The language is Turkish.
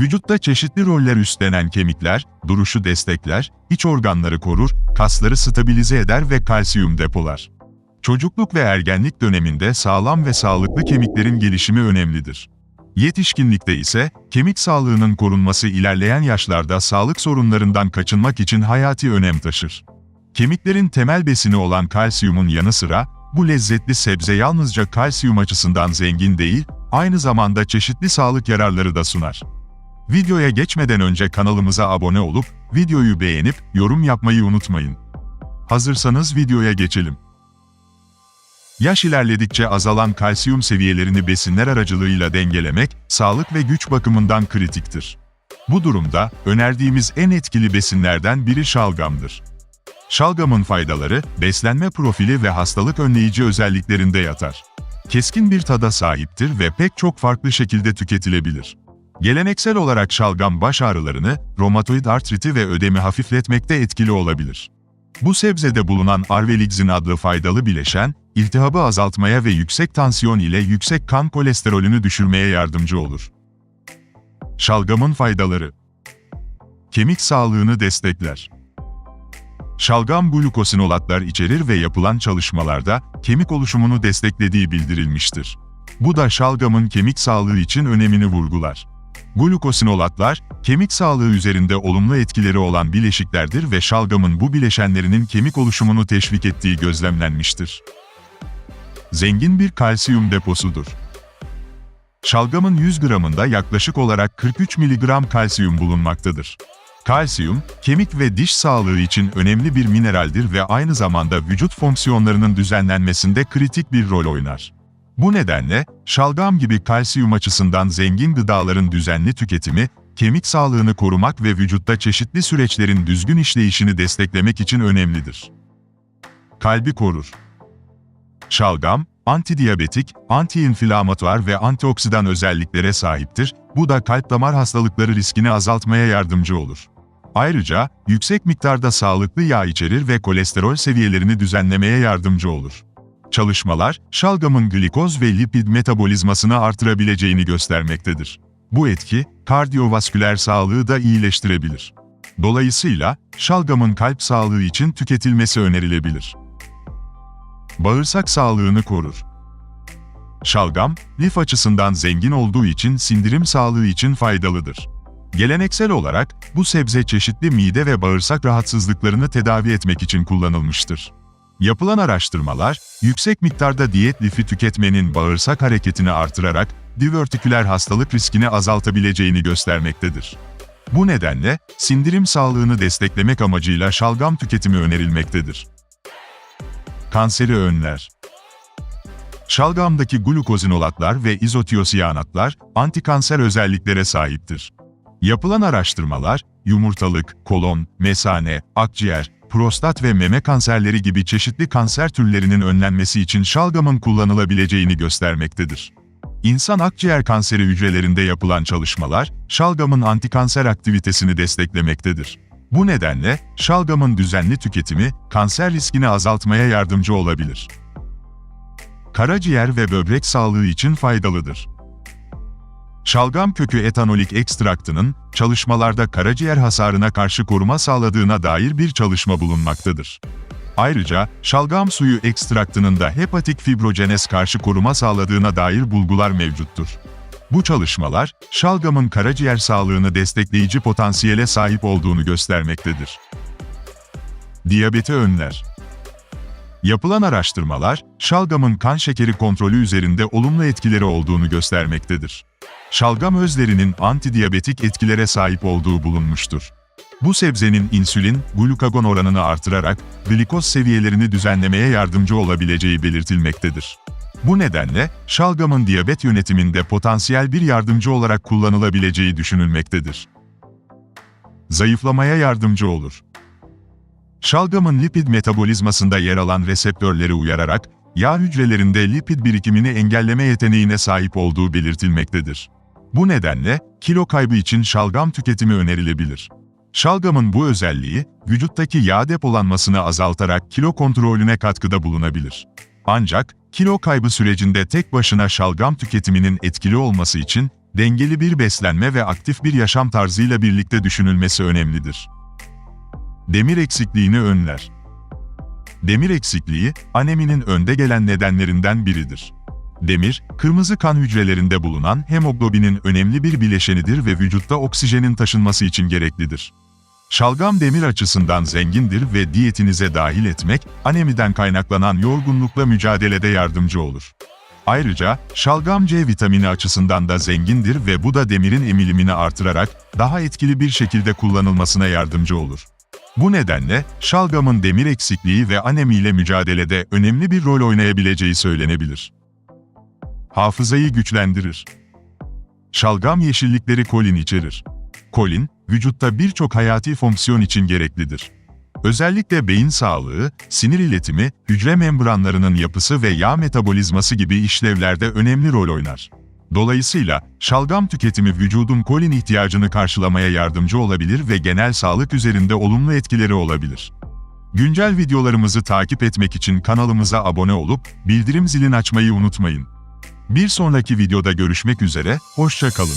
Vücutta çeşitli roller üstlenen kemikler, duruşu destekler, iç organları korur, kasları stabilize eder ve kalsiyum depolar. Çocukluk ve ergenlik döneminde sağlam ve sağlıklı kemiklerin gelişimi önemlidir. Yetişkinlikte ise kemik sağlığının korunması ilerleyen yaşlarda sağlık sorunlarından kaçınmak için hayati önem taşır. Kemiklerin temel besini olan kalsiyumun yanı sıra, bu lezzetli sebze yalnızca kalsiyum açısından zengin değil, aynı zamanda çeşitli sağlık yararları da sunar. Videoya geçmeden önce kanalımıza abone olup, videoyu beğenip, yorum yapmayı unutmayın. Hazırsanız videoya geçelim. Yaş ilerledikçe azalan kalsiyum seviyelerini besinler aracılığıyla dengelemek, sağlık ve güç bakımından kritiktir. Bu durumda, önerdiğimiz en etkili besinlerden biri şalgamdır. Şalgamın faydaları, beslenme profili ve hastalık önleyici özelliklerinde yatar. Keskin bir tada sahiptir ve pek çok farklı şekilde tüketilebilir. Geleneksel olarak şalgam baş ağrılarını, romatoid artriti ve ödemi hafifletmekte etkili olabilir. Bu sebzede bulunan arveligzin adlı faydalı bileşen, iltihabı azaltmaya ve yüksek tansiyon ile yüksek kan kolesterolünü düşürmeye yardımcı olur. Şalgamın faydaları Kemik sağlığını destekler. Şalgam glukosinolatlar içerir ve yapılan çalışmalarda kemik oluşumunu desteklediği bildirilmiştir. Bu da şalgamın kemik sağlığı için önemini vurgular. Glukosinolatlar, kemik sağlığı üzerinde olumlu etkileri olan bileşiklerdir ve şalgamın bu bileşenlerinin kemik oluşumunu teşvik ettiği gözlemlenmiştir. Zengin bir kalsiyum deposudur. Şalgamın 100 gramında yaklaşık olarak 43 mg kalsiyum bulunmaktadır. Kalsiyum, kemik ve diş sağlığı için önemli bir mineraldir ve aynı zamanda vücut fonksiyonlarının düzenlenmesinde kritik bir rol oynar. Bu nedenle, şalgam gibi kalsiyum açısından zengin gıdaların düzenli tüketimi, kemik sağlığını korumak ve vücutta çeşitli süreçlerin düzgün işleyişini desteklemek için önemlidir. Kalbi korur. Şalgam, antidiyabetik, antiinflamatuar ve antioksidan özelliklere sahiptir, bu da kalp damar hastalıkları riskini azaltmaya yardımcı olur. Ayrıca, yüksek miktarda sağlıklı yağ içerir ve kolesterol seviyelerini düzenlemeye yardımcı olur. Çalışmalar, şalgamın glikoz ve lipid metabolizmasını artırabileceğini göstermektedir. Bu etki, kardiyovasküler sağlığı da iyileştirebilir. Dolayısıyla, şalgamın kalp sağlığı için tüketilmesi önerilebilir. Bağırsak sağlığını korur. Şalgam, lif açısından zengin olduğu için sindirim sağlığı için faydalıdır. Geleneksel olarak, bu sebze çeşitli mide ve bağırsak rahatsızlıklarını tedavi etmek için kullanılmıştır. Yapılan araştırmalar, yüksek miktarda diyet lifi tüketmenin bağırsak hareketini artırarak divertiküler hastalık riskini azaltabileceğini göstermektedir. Bu nedenle, sindirim sağlığını desteklemek amacıyla şalgam tüketimi önerilmektedir. Kanseri önler. Şalgamdaki glukozinolatlar ve izotiyosiyanatlar antikanser özelliklere sahiptir. Yapılan araştırmalar, yumurtalık, kolon, mesane, akciğer, prostat ve meme kanserleri gibi çeşitli kanser türlerinin önlenmesi için şalgamın kullanılabileceğini göstermektedir. İnsan akciğer kanseri hücrelerinde yapılan çalışmalar, şalgamın antikanser aktivitesini desteklemektedir. Bu nedenle, şalgamın düzenli tüketimi, kanser riskini azaltmaya yardımcı olabilir. Karaciğer ve böbrek sağlığı için faydalıdır. Şalgam kökü etanolik ekstraktının, çalışmalarda karaciğer hasarına karşı koruma sağladığına dair bir çalışma bulunmaktadır. Ayrıca, şalgam suyu ekstraktının da hepatik fibrojenez karşı koruma sağladığına dair bulgular mevcuttur. Bu çalışmalar, şalgamın karaciğer sağlığını destekleyici potansiyele sahip olduğunu göstermektedir. Diyabeti önler. Yapılan araştırmalar, şalgamın kan şekeri kontrolü üzerinde olumlu etkileri olduğunu göstermektedir. Şalgam özlerinin antidiyabetik etkilere sahip olduğu bulunmuştur. Bu sebzenin insülin, glukagon oranını artırarak glikoz seviyelerini düzenlemeye yardımcı olabileceği belirtilmektedir. Bu nedenle şalgamın diyabet yönetiminde potansiyel bir yardımcı olarak kullanılabileceği düşünülmektedir. Zayıflamaya yardımcı olur. Şalgamın lipid metabolizmasında yer alan reseptörleri uyararak, yağ hücrelerinde lipid birikimini engelleme yeteneğine sahip olduğu belirtilmektedir. Bu nedenle, kilo kaybı için şalgam tüketimi önerilebilir. Şalgamın bu özelliği, vücuttaki yağ depolanmasını azaltarak kilo kontrolüne katkıda bulunabilir. Ancak, kilo kaybı sürecinde tek başına şalgam tüketiminin etkili olması için, Dengeli bir beslenme ve aktif bir yaşam tarzıyla birlikte düşünülmesi önemlidir. Demir eksikliğini önler. Demir eksikliği, aneminin önde gelen nedenlerinden biridir. Demir, kırmızı kan hücrelerinde bulunan hemoglobinin önemli bir bileşenidir ve vücutta oksijenin taşınması için gereklidir. Şalgam demir açısından zengindir ve diyetinize dahil etmek, anemiden kaynaklanan yorgunlukla mücadelede yardımcı olur. Ayrıca, şalgam C vitamini açısından da zengindir ve bu da demirin emilimini artırarak daha etkili bir şekilde kullanılmasına yardımcı olur. Bu nedenle şalgamın demir eksikliği ve anemiyle mücadelede önemli bir rol oynayabileceği söylenebilir. Hafızayı güçlendirir. Şalgam yeşillikleri kolin içerir. Kolin, vücutta birçok hayati fonksiyon için gereklidir. Özellikle beyin sağlığı, sinir iletimi, hücre membranlarının yapısı ve yağ metabolizması gibi işlevlerde önemli rol oynar. Dolayısıyla, şalgam tüketimi vücudun kolin ihtiyacını karşılamaya yardımcı olabilir ve genel sağlık üzerinde olumlu etkileri olabilir. Güncel videolarımızı takip etmek için kanalımıza abone olup, bildirim zilini açmayı unutmayın. Bir sonraki videoda görüşmek üzere, hoşça kalın.